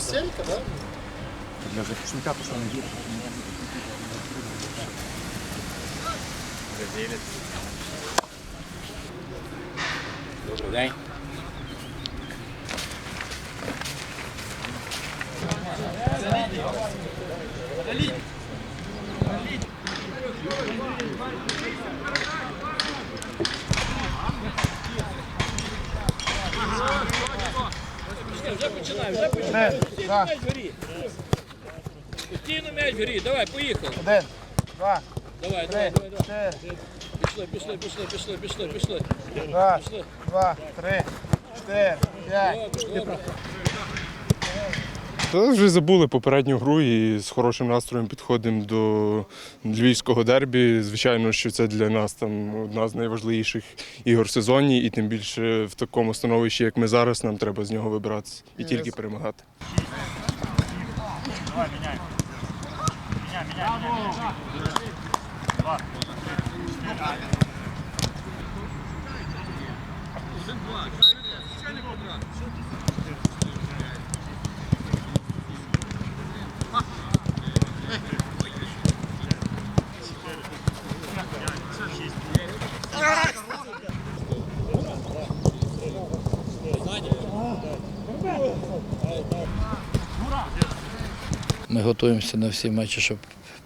Истерика, да? Я захисника то що не гірше. Добрий день. Постійно м'яч горі, давай, поїхали. Один, два, Давай, три, давай, давай, давай. чотири, Пішли, пішли, пішли, пішли, пішли, пішли. раз, Пішли. два, три, чотири, п'ять. Добре, добре. Та вже забули попередню гру і з хорошим настроєм підходимо до львівського дербі. Звичайно, що це для нас там одна з найважливіших ігор в сезоні, і тим більше в такому становищі, як ми зараз, нам треба з нього вибиратися і тільки перемагати. Ми готуємося на всі матчі, щоб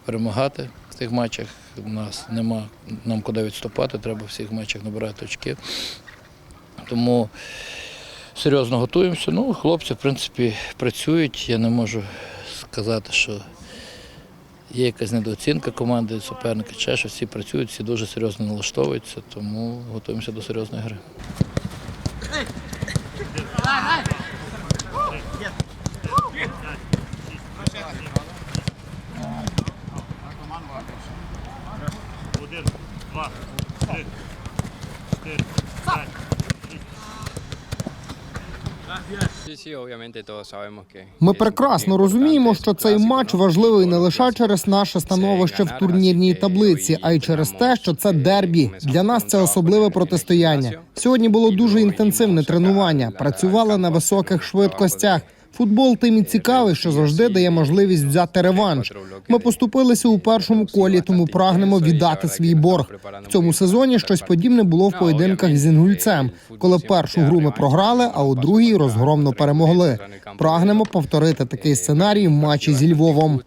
перемагати в тих матчах. У нас нема нам куди відступати, треба в всіх матчах набирати очки. Тому серйозно готуємося. Ну, хлопці, в принципі, працюють. Я не можу сказати, що є якась недооцінка команди, суперника, чи що всі працюють, всі дуже серйозно налаштовуються, тому готуємося до серйозної гри. Sí, sí, Ми прекрасно розуміємо, що цей матч важливий не лише через наше становище в турнірній таблиці, а й через те, що це дербі. Для нас це особливе протистояння. Сьогодні було дуже інтенсивне тренування. Працювали на високих швидкостях. Футбол тим і цікавий, що завжди дає можливість взяти реванш. Ми поступилися у першому колі, тому прагнемо віддати свій борг. В цьому сезоні щось подібне було в поєдинках з інгульцем, коли першу гру ми програли, а у другій розгромно перемогли. Прагнемо повторити такий сценарій в матчі зі Львовом.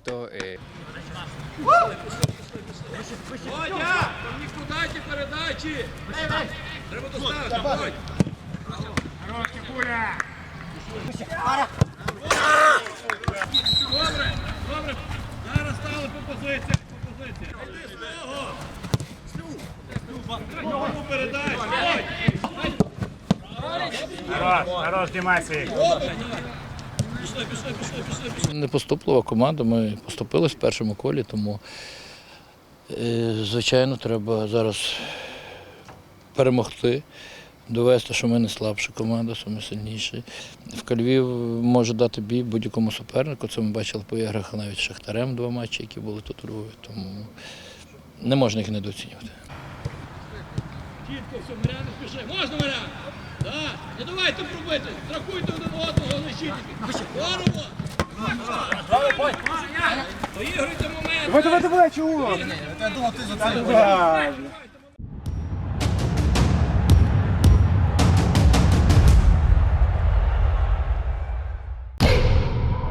Передачі. Треба доставити, Водь. Добре, добре. Зараз стали по позиціях, по позиціях. Водь. Хорош, хорош, Димасик. Пішли, пішли, пішли, пішли, пішли. Непоступлива команда. Ми поступились в першому колі, тому, е, звичайно, треба зараз перемогти, довести, що ми не слабша команда, що ми сильніші. В Львів може дати бій будь-якому супернику. Це ми бачили по іграх навіть з Шахтарем два матчі, які були тут у Львові. Тому не можна їх недооцінювати. Чітко, все, Марян, не спіши. Можна, Марян? Так. Не давайте пробити. Страхуйте один одного, защитники. Здорово. Поігруйте момент. Давай, давай, давай, чего?